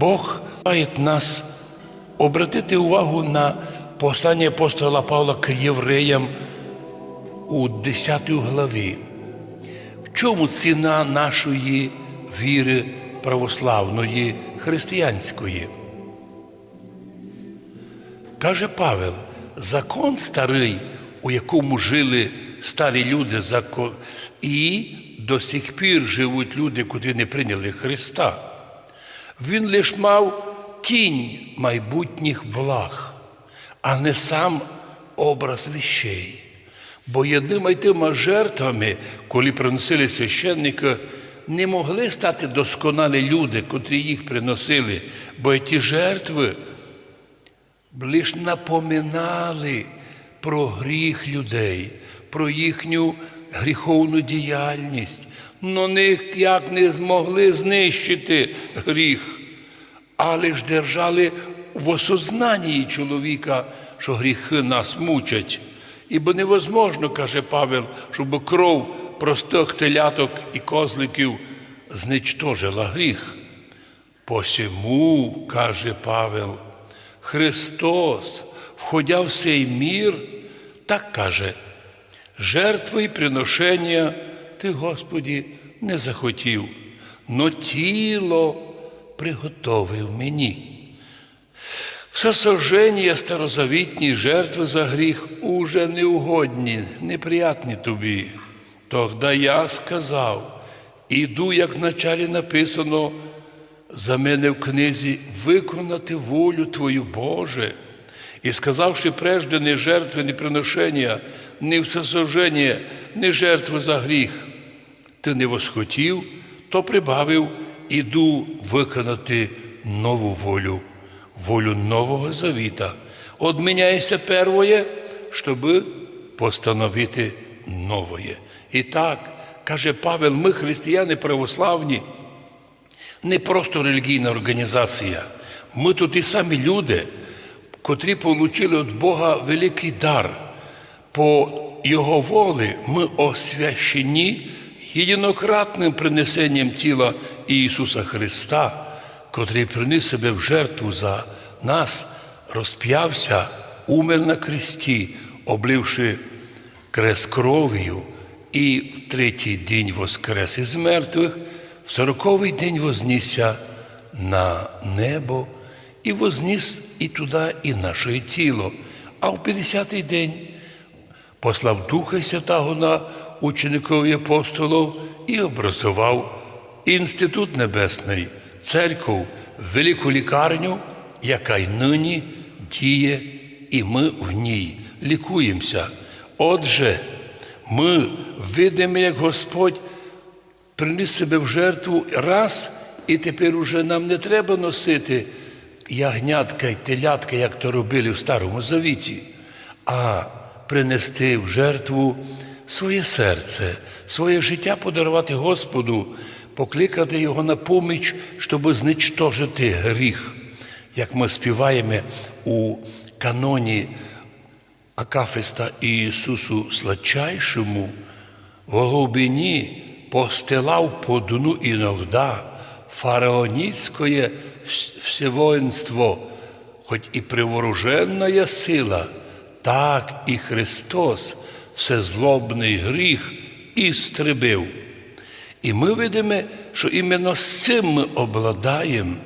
Бог має нас обратити увагу на послання апостола Павла к євреям у 10 главі. В чому ціна нашої віри православної, християнської? Каже Павел, закон старий, у якому жили старі люди, і до сих пір живуть люди, котрі не прийняли Христа. Він лиш мав тінь майбутніх благ, а не сам образ віщей. Бо єдима тима жертвами, коли приносили священника, не могли стати досконалі люди, котрі їх приносили, бо ті жертви лиш напоминали про гріх людей, про їхню гріховну діяльність, но ніяк не змогли знищити гріх, але ж держали в осознанні чоловіка, що гріхи нас мучать. Ібо невозможно, каже Павел, щоб кров простих теляток і козликів зничтожила гріх. Посему, каже Павел, Христос, входя в цей мір, так каже, жертви і приношення ти, Господі, не захотів, но тіло приготовив мені. Всесожження старозавітні жертви за гріх уже неугодні, неприятні тобі. Тогда я сказав, іду, як в началі написано, за мене в книзі виконати волю Твою Боже. І сказавши прежде не жертви, не приношення, не всесожження, не жертви за гріх, ти не восхотів, то прибавив, іду виконати нову волю, волю нового завіта. Одміняйся первоє, щоб постановити новоє. І так, каже Павел, ми, християни православні, не просто релігійна організація. Ми тут і самі люди, котрі отримали від Бога великий дар. По Його волі ми освящені єдинократним принесенням тіла Ісуса Христа, котрий приніс себе в жертву за нас, розп'явся, умер на кресті, обливши крест кров'ю, і в третій день воскрес із мертвих, в сороковий день вознісся на небо і возніс і туди, і наше тіло. А в 50-й день послав Духа Святого на учеників і апостолів і образував Інститут Небесний, церков, велику лікарню, яка й нині діє, і ми в ній лікуємося. Отже, ми видимо, як Господь приніс себе в жертву раз, і тепер уже нам не треба носити ягнятка й телятка, як то робили в Старому Завіті, а принести в жертву своє серце, своє життя подарувати Господу, покликати Його на поміч, щоб зничтожити гріх, як ми співаємо у каноні Акафиста Ісусу Сладчайшому, в глубині постилав по дну иногда фараоницкое всевоинство, хоть и привороженная сила, так і Христос всезлобний гріх істребив. І ми видимо, що іменно з цим ми обладаємо.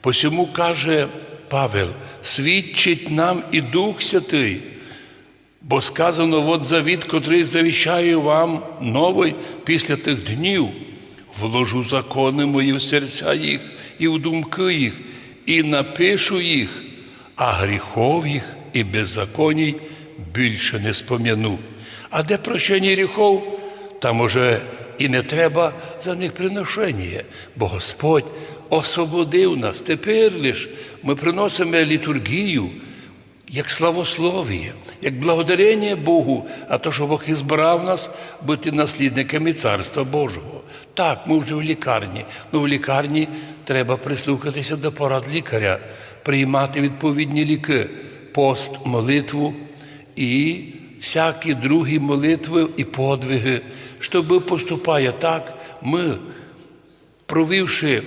Посьому каже Павел, свідчить нам і Дух Святий, бо сказано, от завіт, котрий завіщаю вам новий після тих днів, вложу закони мої в серця їх і в думки їх, і напишу їх, а гріхов їх і беззаконій більше не спом'яну. А де прощення гріхов, там уже і не треба за них приношення, бо Господь освободив нас. Тепер лиш ми приносимо літургію як славослов'я, як благодарення Богу, а то, що Бог і збирав нас бути наслідниками Царства Божого. Так, ми вже в лікарні. Ну в лікарні треба прислухатися до порад лікаря, приймати відповідні ліки, пост, молитву і всякі другі молитви і подвиги, щоб поступає так, ми, провівши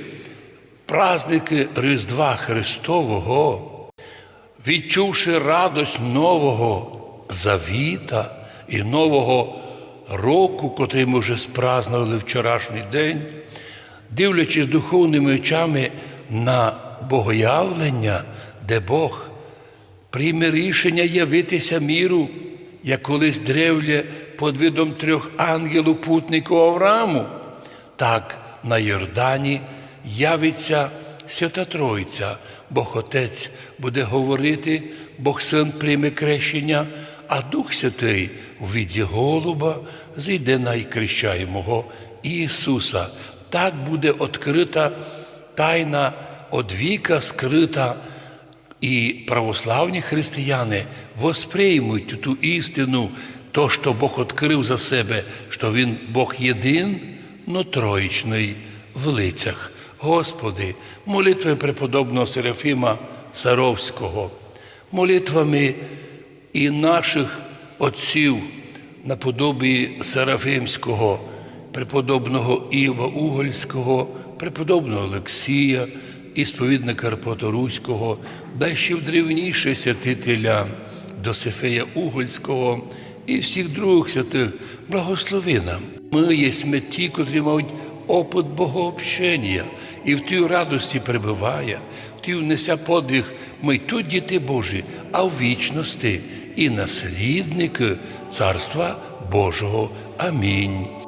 праздники Різдва Христового, відчувши радость нового завіта і нового року, котрий ми вже спразнували вчорашній день, дивлячись духовними очами на богоявлення, де Бог прийме рішення явитися міру, як колись древлє під видом трьох ангелів путнику Аврааму, так на Йордані явиться Свята Тройця, Бог Отець буде говорити, Бог Син прийме крещення, а Дух Святий у віді голуба зійде на крещаємого Ісуса. Так буде відкрита тайна одвіка скрита і православні християни восприймуть ту істину, то, що Бог відкрив за себе, що Він Бог єдин, но троїчний в лицях. Господи, молитви преподобного Серафіма Саровського, молитвами і наших отців наподобі Серафимського, преподобного Іва Угольського, преподобного Олексія, і сповідника Карпаторуського, в древніше святителя Досифея Угольського і всіх других святих, благослови нам. Ми є ті, котрі мають опит богообщення, і в тій радості перебуває, в тій внеся подвиг ми тут діти Божі, а в вічності і наслідники Царства Божого. Амінь.